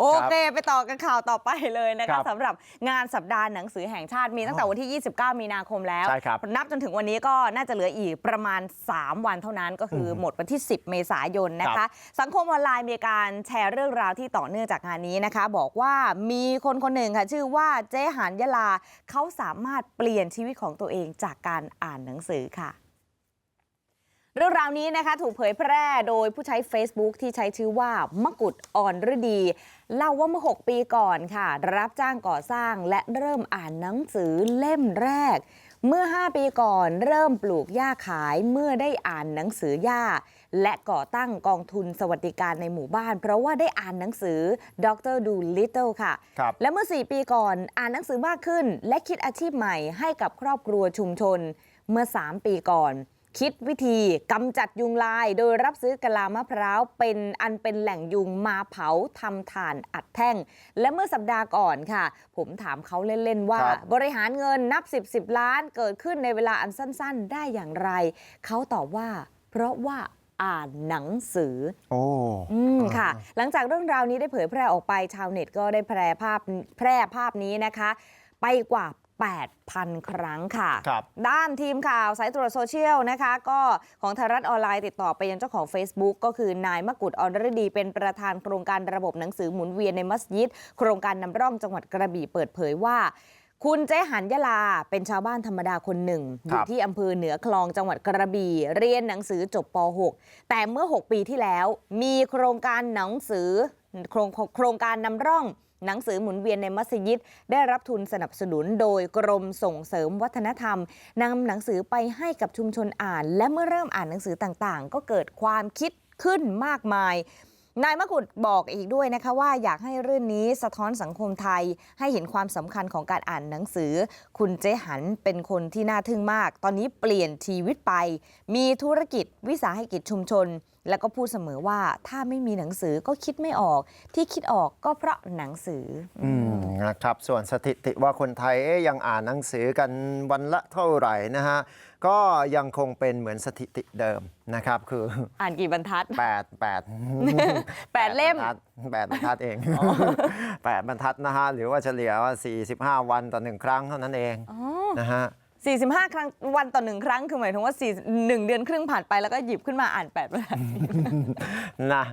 โอเค ไปต่อกันข่าวต่อไปเลยนะครัคะบสำหรับงานสัปดาห์หนังสือแห่งชาติมีตั้งแต่วันที่ 29 มีนาคมแล้วใช่ครับนับจนถึงวันนี้ก็น่าจะเหลืออีกประมาณ 3 วันเท่านั้นก็คืออหมดวันที่ 10 เมษายนนะครัคะบสังคมออนไลน์มีการแชร์เรื่องราวที่ต่อเนื่องจากงานนี้นะคะ บอกว่ามีคนคนหนึ่งค่ะชื่อว่าเจ๊หานยลาเขาสามารถเปลี่ยนชีวิตของตัวเองจากการอ่านหนังสือค่ะ เรื่องราวนี้นะคะถูกเผยแพร่โดยผู้ใช้ Facebook ที่ใช้ชื่อว่ามกุฎอ่อนฤดี เล่าว่าเมื่อ 6 ปีก่อนค่ะ รับจ้างก่อสร้างและเริ่มอ่านหนังสือเล่มแรก เมื่อ 5 ปีก่อนเริ่มปลูกหญ้าขายเมื่อได้อ่านหนังสือหญ้า และก่อตั้งกองทุนสวัสดิการในหมู่บ้าน เพราะว่าได้อ่านหนังสือดรดูลิตเติลค่ะครับและเมื่อ 4 ปีก่อนอ่านหนังสือมากขึ้น และคิดอาชีพใหม่ให้กับครอบครัวชุมชนเมื่อ 3 ปีก่อน คิดวิธีกำจัดยุงลายโดยรับซื้อกะลามะพร้าวเป็นอันเป็นแหล่งยุงมาเผาทำถ่านอัดแท่ง และเมื่อสัปดาห์ก่อนค่ะ ผมถามเขาเล่น ๆ ว่าครับบริหารเงินนับ 10 10ล้านเกิดขึ้นในเวลาอันสั้น ๆ ได้อย่างไร เขาตอบว่า เพราะว่าอ่านหนังสือ โอ้อืมค่ะ หลังจากเรื่องราวนี้ได้เผยแพร่ออกไปชาวเน็ตก็ได้แพร่ภาพแพร่ภาพนี้นะคะ ไปกว่า 8,000 ครั้งค่ะครับด้านทีมข่าวสายตรวจโซเชียลนะคะ ก็ของไทยรัฐออนไลน์ติดต่อไปยังเจ้าของ Facebook ก็คือนายมกุฎอรดี เป็นประธานโครงการระบบหนังสือหมุนเวียนในมัสยิด โครงการนำร่องจังหวัดกระบี่เปิดเผยว่าคุณเจ๊หันยะลาเป็นชาวบ้านธรรมดาคนหนึ่งอครัยู่บที่อำเภอเหนือคลองจังหวัดกระบี่เรียนหนังสือจบป .6 แต่เมื่อ 6 ปีที่แล้ว มีโครงการหนังสือโครงโครงการนำร่อง หนังสือหมุนเวียนในมัสยิดได้รับทุนสนับสนุนโดยกรมส่งเสริมวัฒนธรรมนำหนังสือไปให้กับชุมชนอ่าน และเมื่อเริ่มอ่านหนังสือต่างๆ ก็เกิดความคิดขึ้นมากมายนายมะกุฎบอกอีกด้วยนะคะว่าอยากให้เรื่องนี้สะท้อนสังคมไทย ให้เห็นความสำคัญของการอ่านหนังสือ คุณเจหันเป็นคนที่น่าทึ่งมาก ตอนนี้เปลี่ยนชีวิตไป มีธุรกิจวิสาหกิจชุมชน แล้วก็พูดเสมอว่าถ้าไม่มีหนังสือก็คิดไม่ออกที่คิดออกก็เพราะหนังสือออืมนะครับส่วนสถิติว่าคนไทยเอ๊ยยังอ่านหนังสือกันวันละเท่าไหร่นะฮะก็ยังคงเป็นเหมือนสถิติเดิมนะครับคืออ่านกี่บรรทัด8 8แปดเล่มบรรทัดแปดบรรทัดเอง 8 บรรทัดนะฮะหรือว่าเฉลี่ยว่า45 วันต่อหนึ่งครั้งเท่านั้นเองนะฮะ 45 ครั้งวันต่อหนึ่งครั้ง คือหมายถึงว่า 4 1 เดือนครึ่งผ่านไปแล้วก็หยิบขึ้นมาอ่าน8บรรทัดนะ